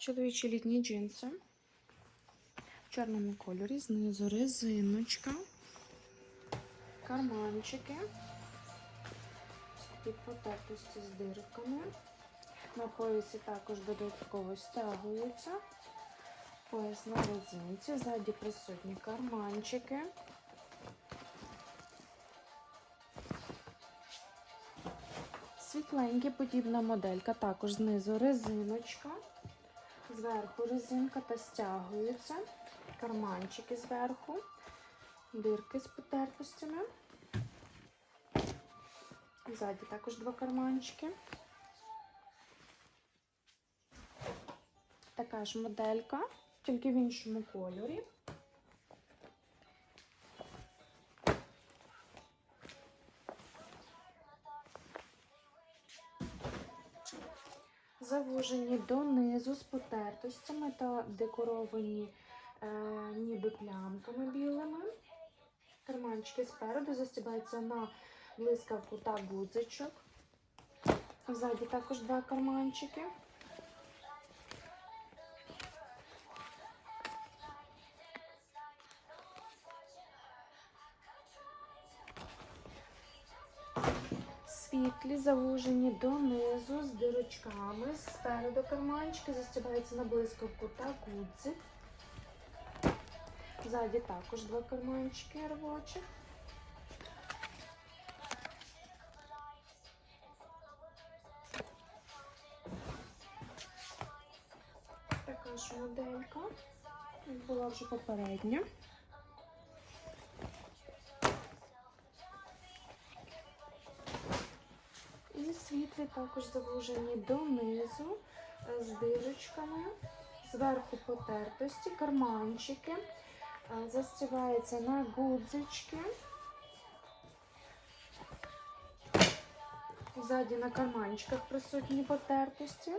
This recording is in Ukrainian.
Чоловічі літні джинси. В чорному кольорі. Знизу резиночка. Карманчики. Під потертості з дирками. На поясі також додатково стягується. Пояс на резинці. Ззаді присутні карманчики. Світленькі подібна моделька, також знизу резиночка, зверху резинка та стягується, карманчики зверху, дирки з потертостями. Ззаді також два карманчики. Така ж моделька, тільки в іншому кольорі. Завужені донизу з потертостями та декоровані е, ніби плямками білими. Карманчики спереду застібаються на блискавку та гудзичок. Ззаді також два карманчики. Світлі завужені донизу з дирочками. Спереду карманчики застібаються на блискавку та гудзик. Ззаді також два карманчики робочих. Така ж моделька. Була вже попередня. Світлі також завужені донизу е, з дирочками. Зверху потертості, карманчики. Е, Застівається на гудзички. Ззаді на карманчиках присутні потертості.